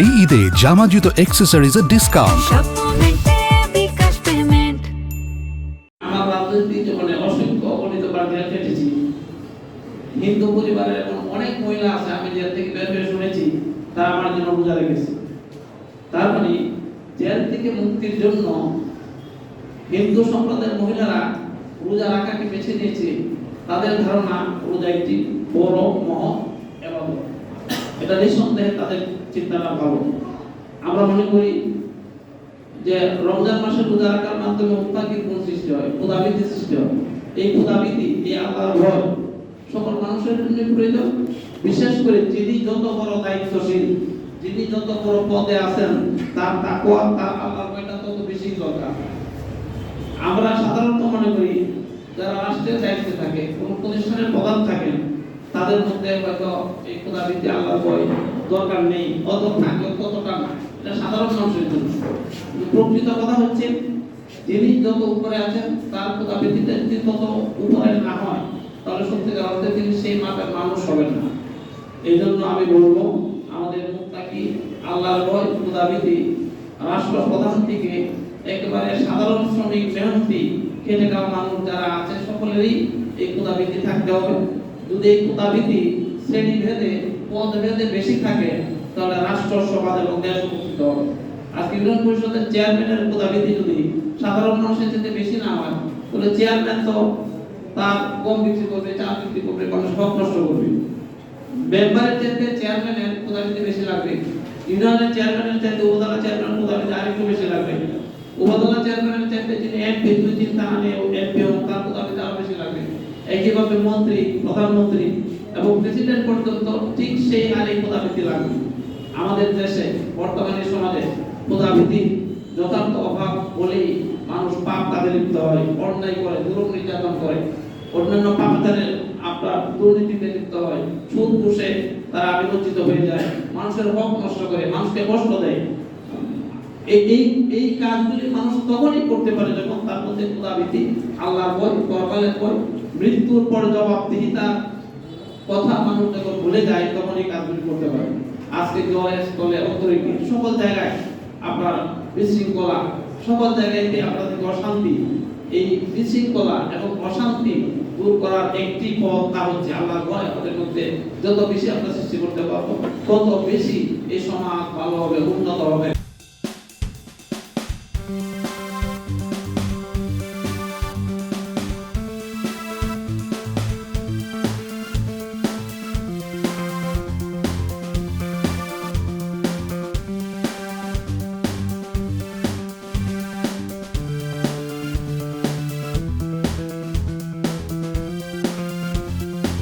এই ঈদে জামা জুতো অ্যাক্সেসরিজের ডিসকাউন্ট হিন্দু পরিবারের এমন অনেক মহিলা আছে, আমি জেল থেকে বের হয়ে শুনেছি তারা আমার জন্য রোজা রেখেছে তার মানে জেল থেকে মুক্তির জন্য হিন্দু সম্প্রদায়ের মহিলারা রোজা রাখাকে বেছে নিয়েছে। তাদের ধারণা, রোজা একটি বড় মহৎ এবং এটা নিঃসন্দেহে তাদের চিন্তাটা ভালো। আমরা মনে করি যে রমজান মাসে রোজা রাখার মাধ্যমে মুত্তাকির গুণ সৃষ্টি হয় ক্ষুধাবৃত্তি সৃষ্টি হয়। এই ক্ষুধাবৃত্তি এই আল্লাহর ভয় সকল মানুষের জন্য প্রয়োজন। বিশেষ করে যিনি যত বড় দায়িত্বশীল, যিনি যত বড় পদে আছেন, তার তাকওয়া, তার আল্লাহর ভয়টা তত বেশি দরকার। আমরা সাধারণত মনে করি, যারা রাষ্ট্রের দায়িত্বে থাকে, কোন প্রতিষ্ঠানের প্রধান থাকেন তাদের মধ্যে হয়তো এই ক্ষুধাবৃত্তি আল্লাহর ভয় দরকার নেই অত থাকে ততটা না, এটা সাধারণ মানুষের জন্য। প্রকৃত কথা হচ্ছে, যিনি যত উপরে আছেন, তার ক্ষুধাবৃত্তিটা যদি তত উপরে না হয়, তাহলে সত্যিকার অর্থে তিনি সেই মাপের মানুষ হবেন না। এই জন্য আমি বলব, আমাদের মুক্তাকি আল্লাহর ভয় ক্ষুধাবৃত্তি রাষ্ট্র প্রধান থেকে একেবারে সাধারণ শ্রমিক, মেহনতি, খেটে খাওয়া মানুষ যারা আছে, সকলেরই এই ক্ষুধাবৃত্তি থাকতে হবে। যদি এই ভেদে পদ ভেদে বেশি থাকে, তাহলে রাষ্ট্র সমাজ এবং দেশ উপকৃত হবে। আজকে ইউনিয়ন পরিষদের চেয়ারম্যানের ক্ষুধাবৃত্তি যদি সাধারণ মানুষের চেয়ে বেশি না হয়, তাহলে চেয়ারম্যান তো তার কম বিক্রি করবে চা বিক্রি করবে, মানুষ হক নষ্ট করবে। মেম্বারের চাইতে চেয়ারম্যানের ক্ষুধাবৃত্তি বেশি লাগবে। ইউনিয়নের চেয়ারম্যানের চাইতে উপজেলা চেয়ারম্যান ক্ষুধাবৃত্তি আরেকটু বেশি লাগবে। উপজেলা চেয়ারম্যানের চাইতে যিনি এমপি, দুই তিন থানা এমপি হোক তার একইভাবে মন্ত্রী, প্রধানমন্ত্রী এবং প্রেসিডেন্ট পর্যন্ত ঠিক সেই হারে ক্ষুধাবৃত্তি লাগবে। আমাদের দেশে, বর্তমানে সমাজে ক্ষুধাবৃত্তি যথার্থ অভাব বলেই মানুষ পাপ কাজে লিপ্ত হয়, অন্যায় করে দুর্গ নির্যাতন করে। অন্যান্য পাপাচারের আপনার দুর্নীতিতে লিপ্ত হয়। সুদ ঘুষে তারা বিবঞ্চিত হয়ে যায়। মানুষের হক নষ্ট করে, মানুষকে কষ্ট দেয়। এই এই কাজগুলি মানুষ তখনই করতে পারে যখন তার মধ্যে ক্ষুধাবৃত্তি আল্লাহর ভয়, পরকালের ভয় মৃত্যুর পর জবাবদিহিতার কথা মানুষ যখন ভুলে যায়, তখন এই কাজগুলি করতে পারে। আজকে জলে স্থলে অথরিটি সকল জায়গায় আপনার বিশৃঙ্খলা, সকল জায়গায় আপনাদের অশান্তি, এই বিশৃঙ্খলা এবং অশান্তি দূর করার একটি পথ, তা হচ্ছে আল্লাহর ভয়। আমাদের মধ্যে যত বেশি আমরা সৃষ্টি করতে পারব, তত বেশি এই সমাজ ভালো হবে উন্নত হবে